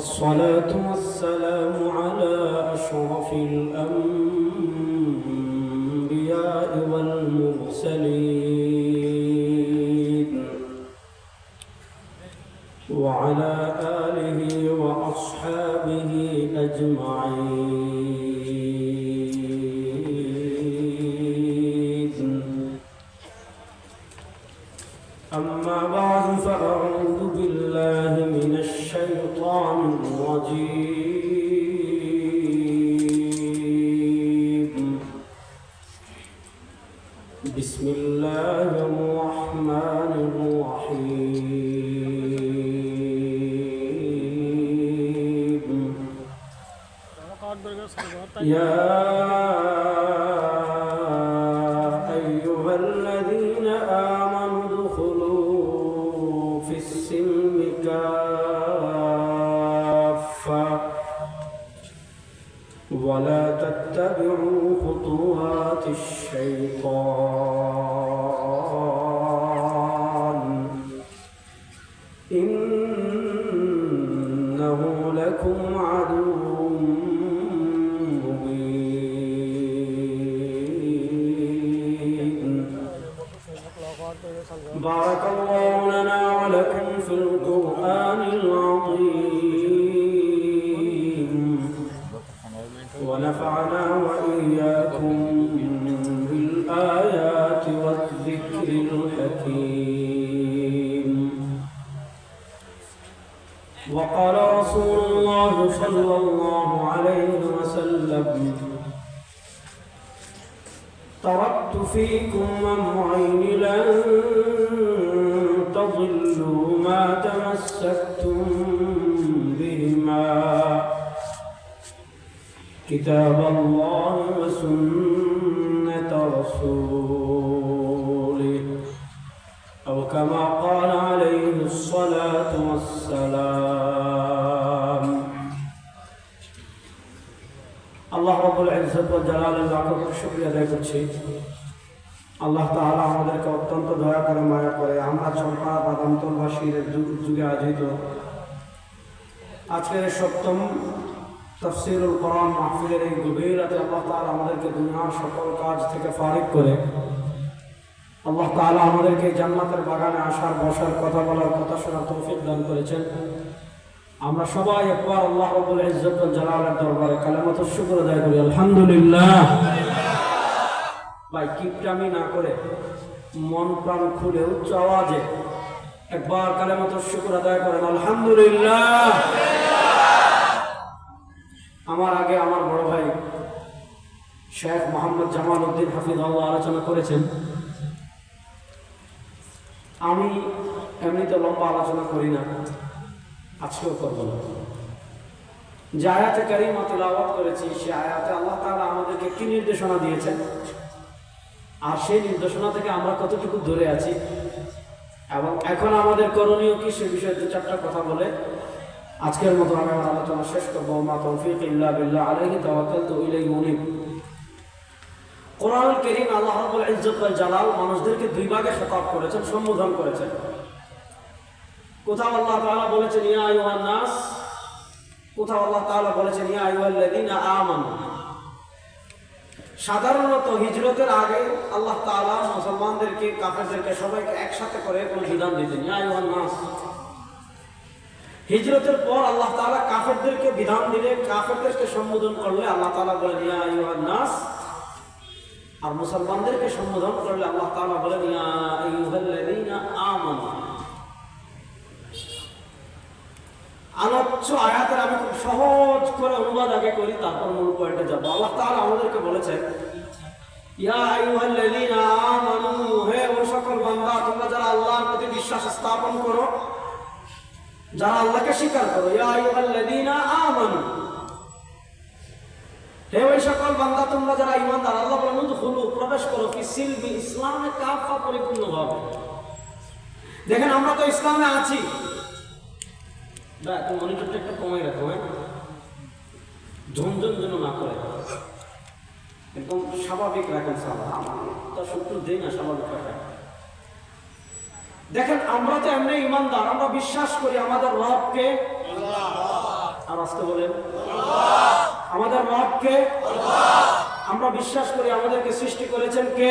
والصلاة والسلام على أشرف الأنبياء والمرسلين وعلى بسم الله الرحمن الرحيم. يا أيها الذين آمنوا ادخلوا في السلم كافة ولا تتبعوا خطوات الشيطان. بارك الله لنا ولكم في القرآن العظيم. ونفعنا وإياكم بالآيات والذكر الحكيم. وقال رسول الله صلى الله عليه وسلم تركت فيكم أمرين لن كتاب الله وسنة رسوله أو كما قال عليه الصلاة والسلام আল্লাহ রবুল ইজ্জত ও জালালের লাখ শুক্রিয়া আদায় করছি আল্লাহ তাআলা আমাদেরকে অত্যন্ত দয়া করে মায়া করে আমরা চম্পা বাদামতলবাসীর যুগ যুগে আয়োজিত আজকের এই সপ্তম তফসিরুল কোরআন মাহফিলের এই গভীর রাতে আল্লাহ তাআলা আমাদেরকে দুনিয়ার সকল কাজ থেকে ফারিক করে, আল্লাহ তাআলা আমাদেরকে জান্নাতের বাগানে আসার, বসার, কথা বলার, কথা শোনার তৌফিক দান করেছেন। আমরা সবাই একবার আল্লাহ রব্বুল ইজ্জত ওয়াল জালালের দরবারে কালেমাত শুকর আদায় করি, আলহামদুলিল্লাহ। ভাই, কিপটামি না করে মন প্রাণ খুলে উচ্চ আওয়াজে একবার কালেমাত শুকর আদায় করেন, আলহামদুলিল্লাহ। আমার আগে আমার বড় ভাই শেখ মোহাম্মদ জামাল উদ্দিন হাফিজ আল্লাহ আলোচনা করেছেন। আমি এমনিতে লম্বা আলোচনা করি না, আজকেও করব না। যে আয়াতে কারিমা তেলাওয়াত করেছি, সে আয়াতে আল্লাহ তাআলা আমাদেরকে কি নির্দেশনা দিয়েছেন? আর সেই নির্দেশনা থেকে আমরা কতটুকু দূরে আছি? এবং এখন আমাদের করণীয় কি সে বিষয়ে দু চারটা কথা বলে আজকের মতো আমি আমার আলোচনা শেষ করব। মা তৌফিক ইল্লা বিল্লাহ আলাইহি তাওয়াক্কালতু ইলাইহি মুনিব। কোরআন করিম আল্লাহ রাব্বুল ইজ্জত ওয়াল জালাল মানুষদেরকে দুই ভাগে খেতাব করেছেন, সম্বোধন করেছেন। কোথাও আল্লাহ তাআলা বলেছেন, ইয়া আইয়ুহান নাস কোথাও আল্লাহ তাআলা বলেছেন, ইয়া আইয়ুহাল্লাযীনা আমানু সাধারণত হিজরতের আগে আল্লাহ তাআলা মুসলমানদেরকে, কাফেরদেরকে সবাইকে একসাথে করে কোন বিধান দিতেন। ইয়া আইয়ুহান নাস হিজরতের পর আল্লাহ তাআলা কাফেরদেরকে বিধান দিলে কাফেরদেরকে সম্বোধন করলে আল্লাহ তাআলা বলেন, ইয়া নাস। আর মুসলমানদেরকে সম্বোধন করলে আল্লাহ আইয়ুহাল্লাযীনা আমানু। আলোচ্য আয়াতের আমি খুব সহজ করে অনুবাদ আগে করি, তারপর মূল পয়েন্টে যাব। আল্লাহ তাআলা আমাদেরকে বলেছেন, ইয়া সকল বান্দা, তোমরা যারা আল্লাহর প্রতি বিশ্বাস স্থাপন করো যারা আল্লাহকে স্বীকার করো আমানু। হে ওই সকল বান্দা, তোমরা যারা ইমানদার আল্লাহ বলেন, উদখুলু, প্রবেশ করো, ফি সিলমি ইসলামে কাফা পরিপূর্ণভাবে। দেখেন, আমরা তো ইসলামে আছি। দেখ মনিটরটা একটু কমাই রাখো হ্যাঁ? ঝনঝন যেন না করে। একদম স্বাভাবিক রাখেন সালা আমার তো শত্রু দেই না স্বাভাবিক রাখেন। দেখেন, আমরা তো এমনি ইমানদার, আমরা বিশ্বাস করি আমাদের রবকে। বলেন, আমাদের রবকে আমরা বিশ্বাস করি আমাদেরকে সৃষ্টি করেছেন কে?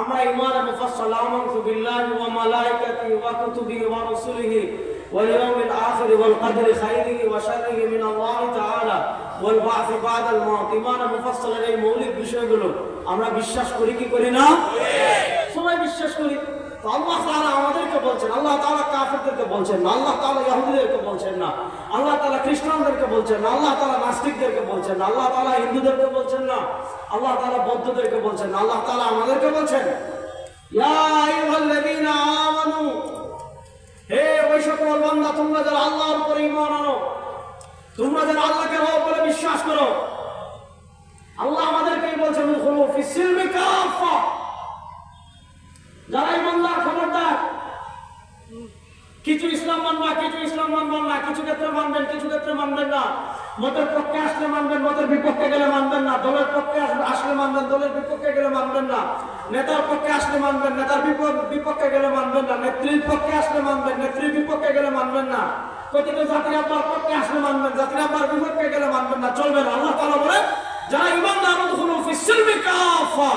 আমরা ইমান মুফাসসাল, আমানতু বিল্লাহি ওয়া মালাইকাতিহি ওয়া কুতুবিহি ওয়া রুসুলিহি ওয়াল ইয়াউমিল আখির ওয়াল কদরি খাইরিহি ওয়া শাররিহি মিন আল্লাহ তাআলা ওয়াল বা'থ বা'দাল মাউত। ইমান মুফাসসালের এই মৌলিক বিষয়গুলো আমরা বিশ্বাস করি কি করি না? সবাই বিশ্বাস করি। আল্লাহ তাআলা আমাদেরকে বলছেন, আল্লাহ তাআলা কাফিরদেরকে বলছেন না, আল্লাহ তাআলা ইহুদিদেরকে বলছেন না, আল্লাহ তাআলা খ্রিস্টানদেরকে বলছেন না, আল্লাহ তাআলা নাস্তিকদেরকে বলছেন আল্লাহ তাআলা হিন্দুদেরকে বলছেন না, আল্লাহ তাআলা বৌদ্ধদেরকে বলছেন না, আল্লাহ তাআলা আমাদেরকে বলছেন। হে ওই সকল বান্দা, তোমরা যারা আল্লাহর উপরে ঈমান আনো, তোমরা যারা আল্লাহকে রব বলে বিশ্বাস করো আল্লাহ আমাদেরকেই বলছেন উদখুলু ফিস সিলমি কাফা যারা ইমানদার খবরদার কিছু ইসলাম মানবা কিছু ইসলাম মানবেন না কিছু ক্ষেত্রে মানবেন কিছু ক্ষেত্রে মানবেন না। মতের পক্ষে আসলে মানবেন মতের বিপক্ষে গেলে মানবেন না। দলের পক্ষে আসলে মানবেন দলের বিপক্ষে গেলে মানবেন না। নেতার পক্ষে আসলে মানবেন নেতার বিপক্ষে গেলে মানবেন না। নেত্রীর পক্ষে আসলে মানবেন নেত্রীর বিপক্ষে গেলে মানবেন না। প্রতিটা জাতির আব্বার পক্ষে আসলে মানবেন জাতির আব্বার বিপক্ষে গেলে মানবেন না। চলবে না। আল্লাহ তাআলা বলে যারা ইমানদার উদখুলু ফিস কাফা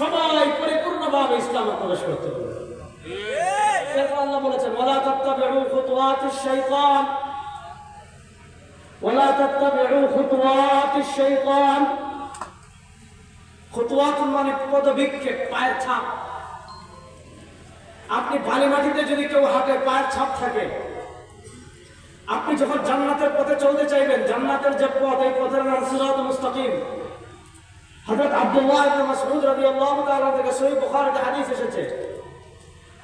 সবাই পরিপূর্ণভাবে ইসলামে প্রবেশ করতে এরপর আল্লাহ বলেছেন ওয়ালা তাত্তাবিউ খুতুওয়াতিশ শাইতান ওয়ালা তাত্তাবিউ খুতুওয়াতিশ শাইতান খুতুওয়াত মানে পদবিক্ষেপ, পায়ের ছাপ। আপনি বালি মাটিতে যদি কেউ হাঁটে, পায়ের ছাপ থাকে। আপনি যখন জান্নাতের পথে চলতে চাইবেন, জান্নাতের যে পথ, এই পথের নাম সিরাত মুস্তাকিম। হযরত আব্দুল্লাহ ইবনে মাসউদ রাদিয়াল্লাহু তাআলা থেকে সহিহ বুখারীতে হাদিস এসেছে।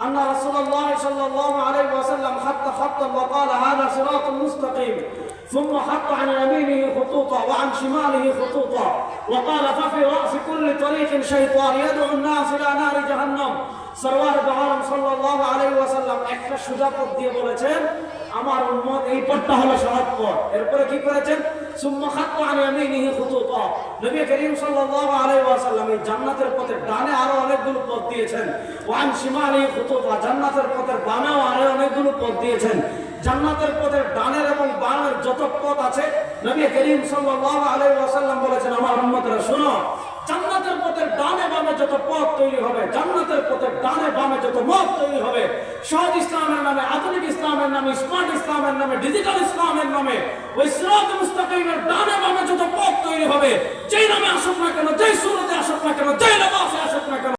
أن رسول الله صلى الله عليه وسلم خط خطا وقال هذا صراط مستقيم ثم خط عن يمينه خطوطا وعن شماله خطوطا وقال ففي رأس كل طريق شيطان يدعو الناس إلى نار جهنم সরওয়ার দোহারম সাল্লাল্লাহু আলাইহি ওয়াসাল্লাম একটা সোজা পথ দিয়ে বলেছেন আমার উম্মত এই পথটা হলো সহজ পথ। এরপরে কি করেছেন? জান্নাতের পথে ডানে আরও অনেকগুলো পথ দিয়েছেন। ওয়ান জান্নাতের পথের অনেকগুলো পথ দিয়েছেন। জান্নাতের ডানের এবং যত পথ আছে বলেছেন, আমার উম্মতরা, শোনো, জান্নাতের পথের ডানে বামে যত পথ তৈরি হবে, জান্নাতের বামে যত মত তৈরি হবে সহজ ইসলামের নামে, আধুনিক ইসলামের নামে, স্মার্ট ইসলামের নামে, ডিজিটাল ইসলামের নামে, ওই সিরাত মুস্তাকিমের ডানে বামে যত পথ তৈরি হবে, যেই নামে আসুক না কেন, যেই সুরতে আসুক না কেন, যেই লেবাসে আসুক না কেন